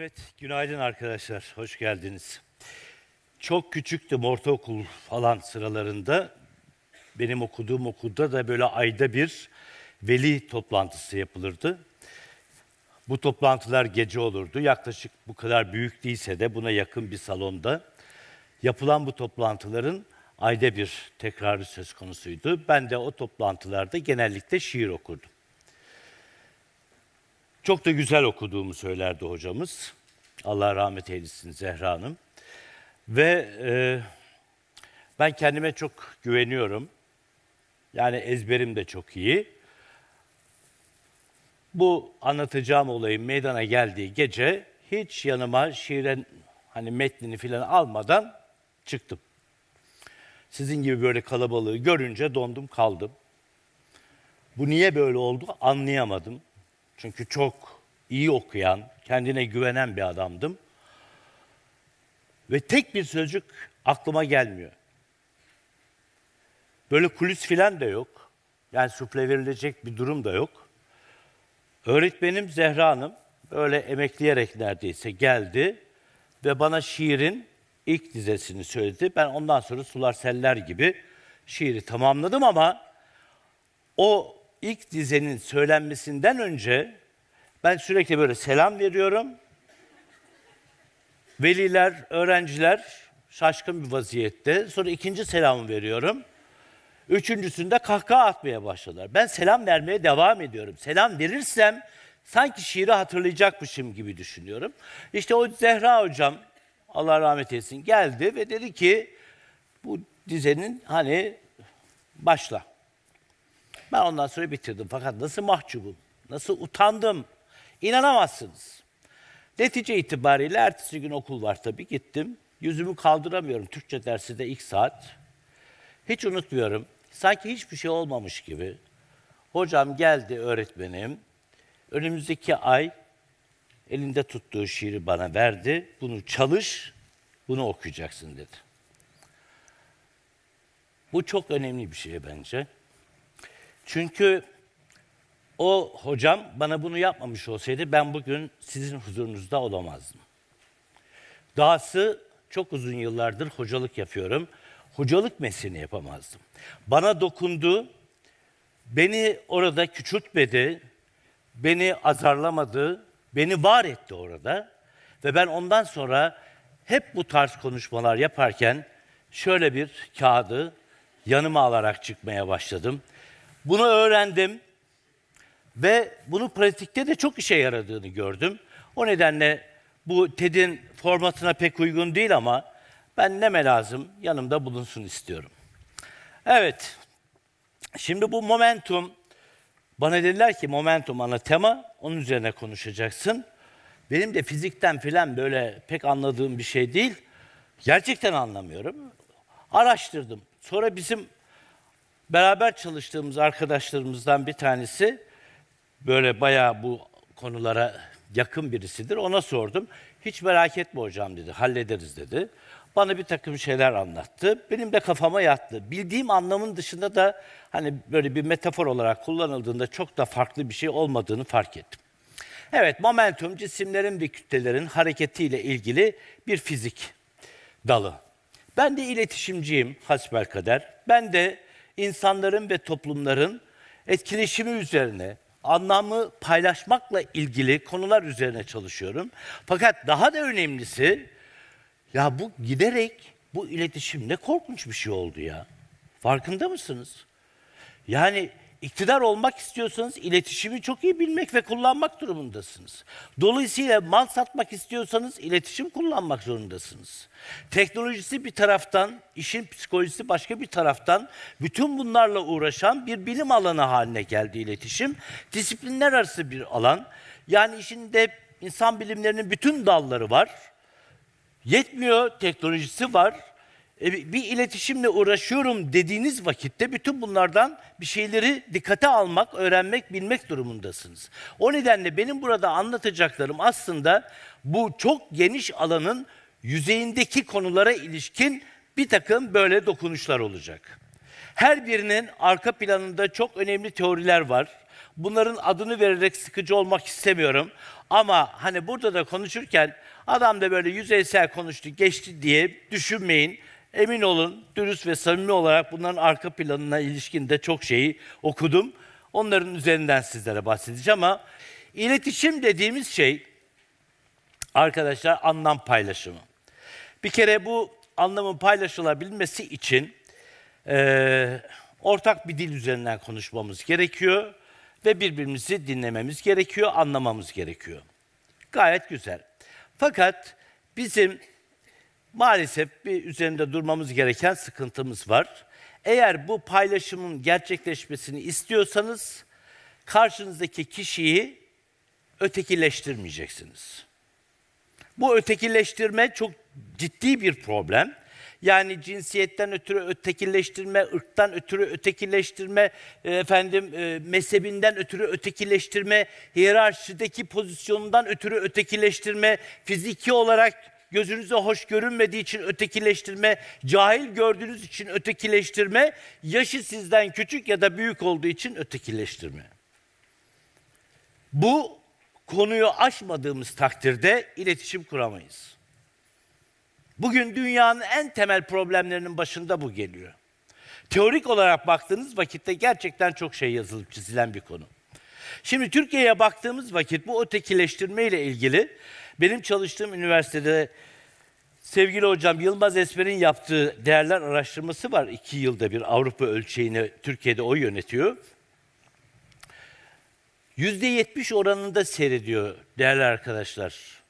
Evet, günaydın arkadaşlar. Hoş geldiniz. Çok küçüktüm ortaokul falan sıralarında. Benim okuduğum okulda da böyle ayda bir veli toplantısı yapılırdı. Bu toplantılar gece olurdu. Yaklaşık bu kadar büyük değilse de buna yakın bir salonda. Yapılan bu toplantıların ayda bir tekrarı söz konusuydu. Ben de o toplantılarda genellikle şiir okurdum. Çok da güzel okuduğumu söylerdi hocamız. Allah rahmet eylesin Zehra Hanım. Ve e, ben kendime çok güveniyorum. Yani ezberim de çok iyi. Bu anlatacağım olayın meydana geldiği gece hiç yanıma şiirin hani metnini filan almadan çıktım. Sizin gibi böyle kalabalığı görünce dondum kaldım. Bu niye böyle oldu anlayamadım. Çünkü çok iyi okuyan, kendine güvenen bir adamdım. Ve tek bir sözcük aklıma gelmiyor. Böyle kulis filan da yok. Yani sufle verilecek bir durum da yok. Öğretmenim Zehra Hanım böyle emekleyerek neredeyse geldi ve bana şiirin ilk dizesini söyledi. Ben ondan sonra sular seller gibi şiiri tamamladım ama o ilk dizenin söylenmesinden önce ben sürekli böyle selam veriyorum. Veliler, öğrenciler şaşkın bir vaziyette. Sonra ikinci selamı veriyorum. Üçüncüsünde kahkaha atmaya başladılar. Ben selam vermeye devam ediyorum. Selam verirsem sanki şiiri hatırlayacakmışım gibi düşünüyorum. İşte o Zehra hocam, Allah rahmet eylesin geldi ve dedi ki bu dizenin hani başla. Ben ondan sonra bitirdim. Fakat nasıl mahcubum, nasıl utandım, inanamazsınız. Netice itibariyle ertesi gün okul var tabii gittim. Yüzümü kaldıramıyorum Türkçe dersi de ilk saat. Hiç unutmuyorum. Sanki hiçbir şey olmamış gibi. Hocam geldi öğretmenim. Önümüzdeki ay elinde tuttuğu şiiri bana verdi. Bunu çalış, bunu okuyacaksın dedi. Bu çok önemli bir şey bence. Çünkü o hocam bana bunu yapmamış olsaydı ben bugün sizin huzurunuzda olamazdım. Dahası çok uzun yıllardır hocalık yapıyorum. Hocalık mesleğini yapamazdım. Bana dokundu, beni orada küçültmedi, beni azarlamadı, beni var etti orada. Ve ben ondan sonra hep bu tarz konuşmalar yaparken şöyle bir kağıdı yanıma alarak çıkmaya başladım. Bunu öğrendim ve bunu pratikte de çok işe yaradığını gördüm. O nedenle bu TED'in formatına pek uygun değil ama ben neme lazım yanımda bulunsun istiyorum. Evet, şimdi bu momentum, bana dediler ki momentum ana tema, onun üzerine konuşacaksın. Benim de fizikten filan böyle pek anladığım bir şey değil. Gerçekten anlamıyorum. Araştırdım. Sonra bizim beraber çalıştığımız arkadaşlarımızdan bir tanesi böyle bayağı bu konulara yakın birisidir. Ona sordum. Hiç merak etme hocam dedi. Hallederiz dedi. Bana bir takım şeyler anlattı. Benim de kafama yattı. Bildiğim anlamın dışında da hani böyle bir metafor olarak kullanıldığında çok da farklı bir şey olmadığını fark ettim. Evet, momentum cisimlerin ve kütlelerin hareketiyle ilgili bir fizik dalı. Ben de iletişimciyim hasbelkader. Ben de insanların ve toplumların etkileşimi üzerine, anlamı paylaşmakla ilgili konular üzerine çalışıyorum. Fakat daha da önemlisi ya bu giderek bu iletişim ne korkunç bir şey oldu ya. Farkında mısınız? Yani iktidar olmak istiyorsanız iletişimi çok iyi bilmek ve kullanmak durumundasınız. Dolayısıyla mal satmak istiyorsanız iletişim kullanmak zorundasınız. Teknolojisi bir taraftan, işin psikolojisi başka bir taraftan bütün bunlarla uğraşan bir bilim alanı haline geldi iletişim. Disiplinler arası bir alan. Yani işinde insan bilimlerinin bütün dalları var. Yetmiyor, teknolojisi var. Bir iletişimle uğraşıyorum dediğiniz vakitte bütün bunlardan bir şeyleri dikkate almak, öğrenmek, bilmek durumundasınız. O nedenle benim burada anlatacaklarım aslında bu çok geniş alanın yüzeyindeki konulara ilişkin bir takım böyle dokunuşlar olacak. Her birinin arka planında çok önemli teoriler var. Bunların adını vererek sıkıcı olmak istemiyorum. Ama hani burada da konuşurken adam da böyle yüzeysel konuştu, geçti diye düşünmeyin. Emin olun dürüst ve samimi olarak bunların arka planına ilişkin de çok şeyi okudum. Onların üzerinden sizlere bahsedeceğim ama iletişim dediğimiz şey arkadaşlar anlam paylaşımı. Bir kere bu anlamın paylaşılabilmesi için eee, ortak bir dil üzerinden konuşmamız gerekiyor ve birbirimizi dinlememiz gerekiyor, anlamamız gerekiyor. Gayet güzel. Fakat bizim maalesef bir üzerinde durmamız gereken sıkıntımız var. Eğer bu paylaşımın gerçekleşmesini istiyorsanız karşınızdaki kişiyi ötekileştirmeyeceksiniz. Bu ötekileştirme çok ciddi bir problem. Yani cinsiyetten ötürü ötekileştirme, ırktan ötürü ötekileştirme, e, efendim e, mezhebinden ötürü ötekileştirme, hiyerarşideki pozisyonundan ötürü ötekileştirme, fiziki olarak gözünüze hoş görünmediği için ötekileştirme, cahil gördüğünüz için ötekileştirme, yaşı sizden küçük ya da büyük olduğu için ötekileştirme. Bu konuyu aşmadığımız takdirde iletişim kuramayız. Bugün dünyanın en temel problemlerinin başında bu geliyor. Teorik olarak baktığınız vakitte gerçekten çok şey yazılıp çizilen bir konu. Şimdi Türkiye'ye baktığımız vakit bu ötekileştirme ile ilgili benim çalıştığım üniversitede sevgili hocam Yılmaz Esmer'in yaptığı değerler araştırması var. iki yılda bir Avrupa ölçeğini Türkiye'de o yönetiyor. %70 oranında seyrediyor değerli arkadaşlar.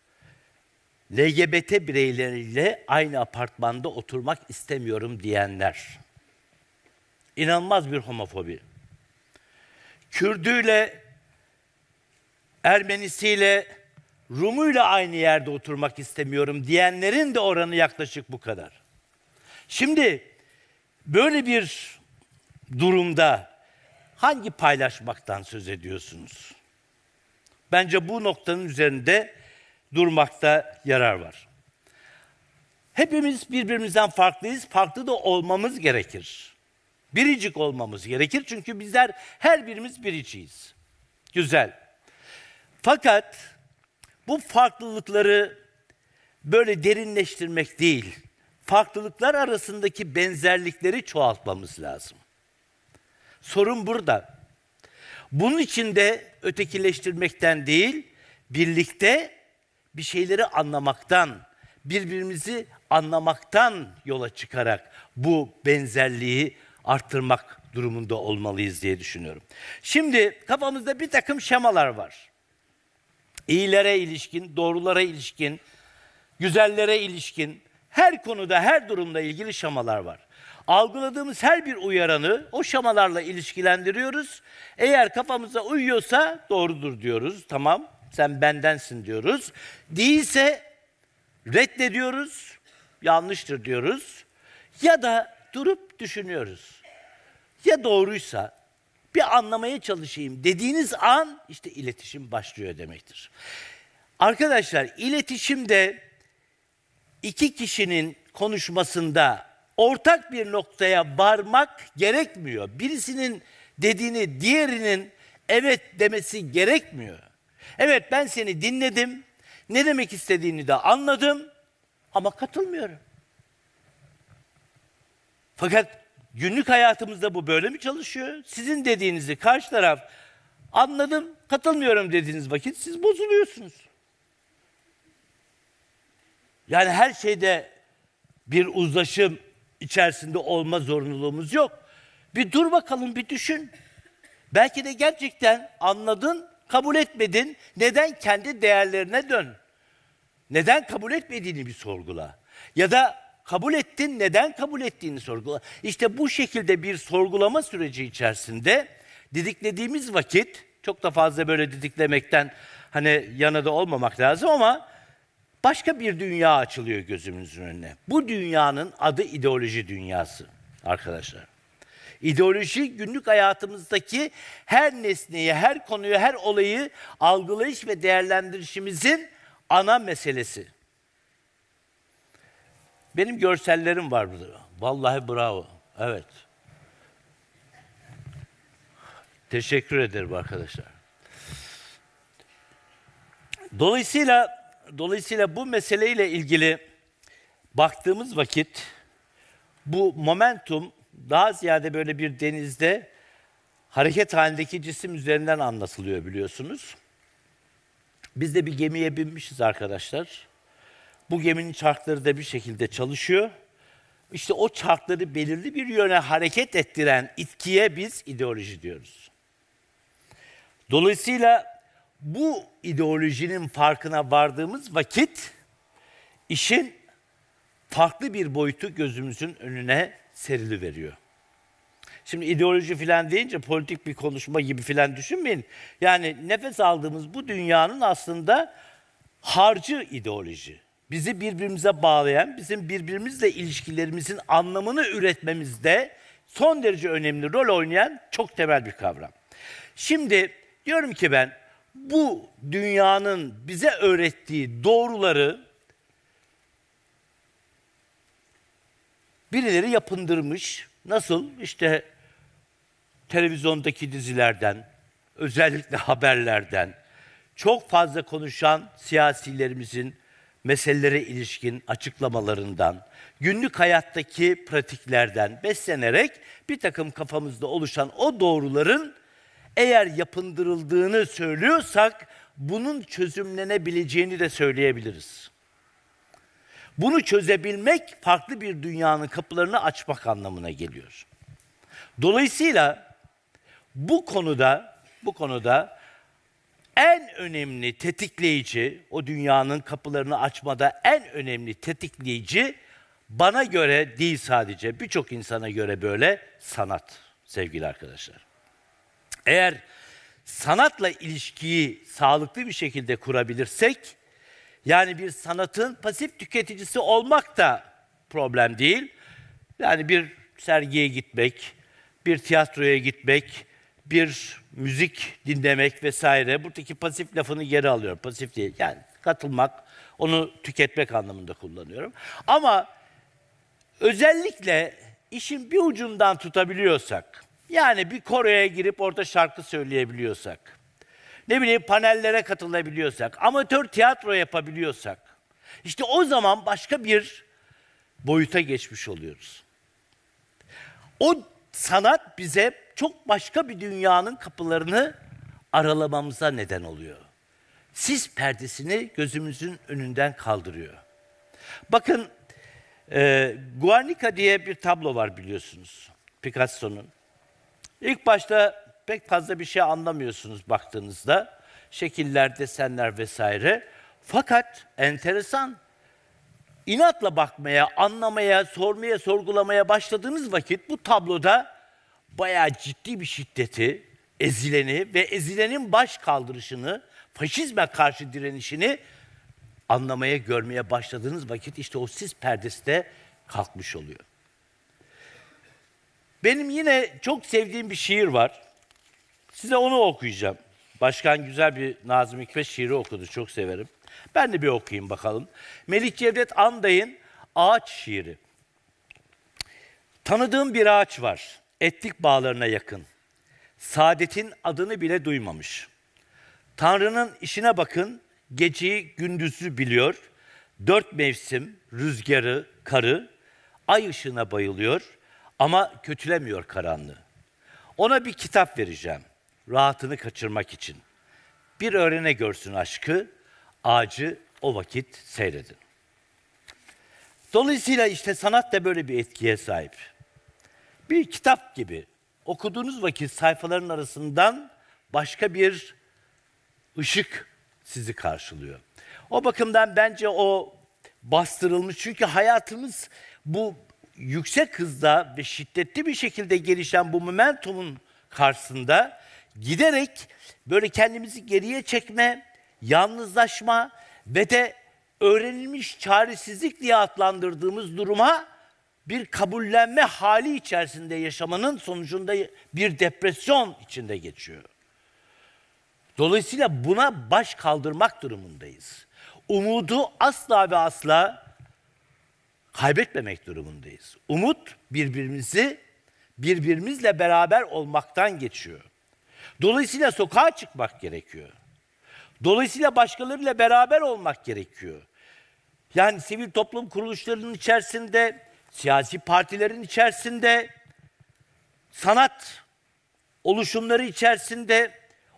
LGBT bireyleriyle aynı apartmanda oturmak istemiyorum diyenler. İnanılmaz bir homofobi. Kürdüyle, Ermenisiyle, Rumuyla aynı yerde oturmak istemiyorum diyenlerin de oranı yaklaşık bu kadar. Şimdi böyle bir durumda hangi paylaşmaktan söz ediyorsunuz? Bence bu noktanın üzerinde durmakta yarar var. Hepimiz birbirimizden farklıyız. Farklı da olmamız gerekir. Biricik olmamız gerekir çünkü bizler her birimiz biriciyiz. Güzel. Fakat bu farklılıkları böyle derinleştirmek değil, farklılıklar arasındaki benzerlikleri çoğaltmamız lazım. Sorun burada. Bunun için de ötekileştirmekten değil, birlikte bir şeyleri anlamaktan, birbirimizi anlamaktan yola çıkarak bu benzerliği arttırmak durumunda olmalıyız diye düşünüyorum. Şimdi kafamızda bir takım şemalar var. İyilere ilişkin, doğrulara ilişkin, güzellere ilişkin her konuda, her durumda ilgili şamalar var. Algıladığımız her bir uyaranı o şamalarla ilişkilendiriyoruz. Eğer kafamıza uyuyorsa doğrudur diyoruz. Tamam, sen bendensin diyoruz. Değilse reddediyoruz, yanlıştır diyoruz. Ya da durup düşünüyoruz. Ya doğruysa bir anlamaya çalışayım dediğiniz an işte iletişim başlıyor demektir. Arkadaşlar iletişimde iki kişinin konuşmasında ortak bir noktaya varmak gerekmiyor. Birisinin dediğini diğerinin evet demesi gerekmiyor. Evet ben seni dinledim. Ne demek istediğini de anladım ama katılmıyorum. Fakat günlük hayatımızda bu böyle mi çalışıyor? Sizin dediğinizi karşı taraf anladım, katılmıyorum dediğiniz vakit siz bozuluyorsunuz. Yani her şeyde bir uzlaşım içerisinde olma zorunluluğumuz yok. Bir dur bakalım, bir düşün. Belki de gerçekten anladın, kabul etmedin. Neden kendi değerlerine dön? Neden kabul etmediğini bir sorgula. Ya da kabul ettin, neden kabul ettiğini sorgula. İşte bu şekilde bir sorgulama süreci içerisinde didiklediğimiz vakit, çok da fazla böyle didiklemekten hani yanında olmamak lazım ama başka bir dünya açılıyor gözümüzün önüne. Bu dünyanın adı ideoloji dünyası arkadaşlar. İdeoloji günlük hayatımızdaki her nesneyi, her konuyu, her olayı algılayış ve değerlendirişimizin ana meselesi. Benim görsellerim var burada. Vallahi bravo. Evet. Teşekkür ederim arkadaşlar. Dolayısıyla dolayısıyla bu meseleyle ilgili baktığımız vakit bu momentum daha ziyade böyle bir denizde hareket halindeki cisim üzerinden anlatılıyor biliyorsunuz. Biz de bir gemiye binmişiz arkadaşlar. Bu geminin çarkları da bir şekilde çalışıyor. İşte o çarkları belirli bir yöne hareket ettiren itkiye biz ideoloji diyoruz. Dolayısıyla bu ideolojinin farkına vardığımız vakit işin farklı bir boyutu gözümüzün önüne serili veriyor. Şimdi ideoloji filan deyince politik bir konuşma gibi filan düşünmeyin. Yani nefes aldığımız bu dünyanın aslında harcı ideoloji. Bizi birbirimize bağlayan, bizim birbirimizle ilişkilerimizin anlamını üretmemizde son derece önemli rol oynayan çok temel bir kavram. Şimdi diyorum ki ben bu dünyanın bize öğrettiği doğruları birileri yapındırmış. Nasıl? İşte televizyondaki dizilerden, özellikle haberlerden, çok fazla konuşan siyasilerimizin meselelere ilişkin açıklamalarından, günlük hayattaki pratiklerden beslenerek bir takım kafamızda oluşan o doğruların eğer yapındırıldığını söylüyorsak bunun çözümlenebileceğini de söyleyebiliriz. Bunu çözebilmek farklı bir dünyanın kapılarını açmak anlamına geliyor. Dolayısıyla bu konuda bu konuda en önemli tetikleyici, o dünyanın kapılarını açmada en önemli tetikleyici bana göre değil sadece birçok insana göre böyle sanat sevgili arkadaşlar. Eğer sanatla ilişkiyi sağlıklı bir şekilde kurabilirsek yani bir sanatın pasif tüketicisi olmak da problem değil. Yani bir sergiye gitmek, bir tiyatroya gitmek, bir müzik dinlemek vesaire. Buradaki pasif lafını geri alıyorum. Pasif değil. Yani katılmak, onu tüketmek anlamında kullanıyorum. Ama özellikle işin bir ucundan tutabiliyorsak, yani bir koroya girip orada şarkı söyleyebiliyorsak, ne bileyim panellere katılabiliyorsak, amatör tiyatro yapabiliyorsak, işte o zaman başka bir boyuta geçmiş oluyoruz. O sanat bize çok başka bir dünyanın kapılarını aralamamıza neden oluyor. Sis perdesini gözümüzün önünden kaldırıyor. Bakın e, Guernica diye bir tablo var biliyorsunuz Picasso'nun. İlk başta pek fazla bir şey anlamıyorsunuz baktığınızda. Şekiller, desenler vesaire. Fakat enteresan inatla bakmaya, anlamaya, sormaya, sorgulamaya başladığınız vakit bu tabloda bayağı ciddi bir şiddeti, ezileni ve ezilenin baş kaldırışını, faşizme karşı direnişini anlamaya, görmeye başladığınız vakit işte o sis perdesi de kalkmış oluyor. Benim yine çok sevdiğim bir şiir var. Size onu okuyacağım. Başkan güzel bir Nazım Hikmet şiiri okudu. Çok severim. Ben de bir okuyayım bakalım. Melih Cevdet Anday'ın Ağaç şiiri. Tanıdığım bir ağaç var. Etlik bağlarına yakın. Saadetin adını bile duymamış. Tanrı'nın işine bakın. Geceyi gündüzü biliyor. Dört mevsim, rüzgarı, karı, ay ışığına bayılıyor ama kötülemiyor karanlığı. Ona bir kitap vereceğim rahatını kaçırmak için. Bir öğrene görsün aşkı, ağacı o vakit seyredin. Dolayısıyla işte sanat da böyle bir etkiye sahip. Bir kitap gibi okuduğunuz vakit sayfaların arasından başka bir ışık sizi karşılıyor. O bakımdan bence o bastırılmış çünkü hayatımız bu yüksek hızda ve şiddetli bir şekilde gelişen bu momentumun karşısında giderek böyle kendimizi geriye çekme, yalnızlaşma ve de öğrenilmiş çaresizlik diye adlandırdığımız duruma bir kabullenme hali içerisinde yaşamanın sonucunda bir depresyon içinde geçiyor. Dolayısıyla buna baş kaldırmak durumundayız. Umudu asla ve asla kaybetmemek durumundayız. Umut birbirimizi birbirimizle beraber olmaktan geçiyor. Dolayısıyla sokağa çıkmak gerekiyor. Dolayısıyla başkalarıyla beraber olmak gerekiyor. Yani sivil toplum kuruluşlarının içerisinde, siyasi partilerin içerisinde, sanat oluşumları içerisinde,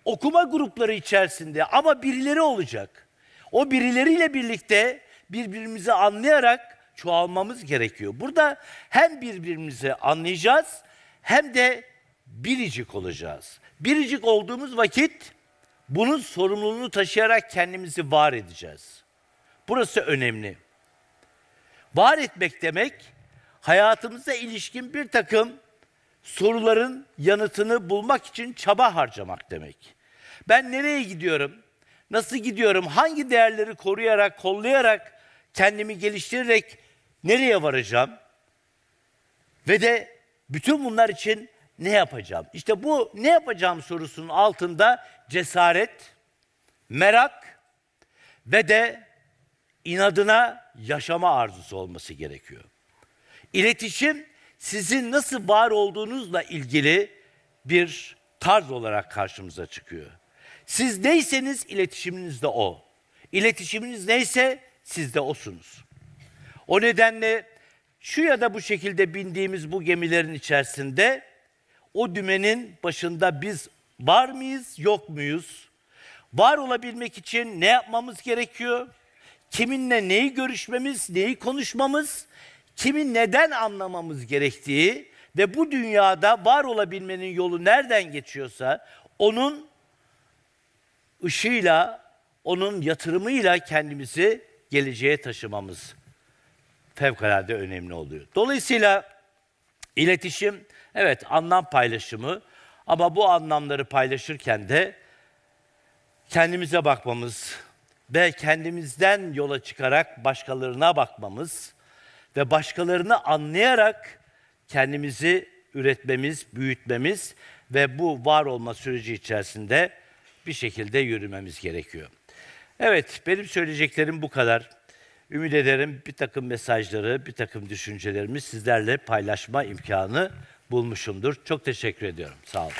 okuma grupları içerisinde ama birileri olacak. O birileriyle birlikte birbirimizi anlayarak çoğalmamız gerekiyor. Burada hem birbirimizi anlayacağız hem de biricik olacağız. Biricik olduğumuz vakit bunun sorumluluğunu taşıyarak kendimizi var edeceğiz. Burası önemli. Var etmek demek hayatımıza ilişkin bir takım soruların yanıtını bulmak için çaba harcamak demek. Ben nereye gidiyorum? Nasıl gidiyorum? Hangi değerleri koruyarak, kollayarak, kendimi geliştirerek nereye varacağım? Ve de bütün bunlar için ne yapacağım? İşte bu ne yapacağım sorusunun altında cesaret, merak ve de inadına yaşama arzusu olması gerekiyor. İletişim sizin nasıl var olduğunuzla ilgili bir tarz olarak karşımıza çıkıyor. Siz neyseniz iletişiminiz de o. İletişiminiz neyse siz de osunuz. O nedenle şu ya da bu şekilde bindiğimiz bu gemilerin içerisinde o dümenin başında biz var mıyız, yok muyuz? Var olabilmek için ne yapmamız gerekiyor? Kiminle neyi görüşmemiz, neyi konuşmamız, kimin neden anlamamız gerektiği ve bu dünyada var olabilmenin yolu nereden geçiyorsa onun ışığıyla, onun yatırımıyla kendimizi geleceğe taşımamız fevkalade önemli oluyor. Dolayısıyla iletişim evet anlam paylaşımı ama bu anlamları paylaşırken de kendimize bakmamız ve kendimizden yola çıkarak başkalarına bakmamız ve başkalarını anlayarak kendimizi üretmemiz, büyütmemiz ve bu var olma süreci içerisinde bir şekilde yürümemiz gerekiyor. Evet, benim söyleyeceklerim bu kadar. Ümit ederim bir takım mesajları, bir takım düşüncelerimi sizlerle paylaşma imkanı bulmuşumdur. Çok teşekkür ediyorum. Sağ olun.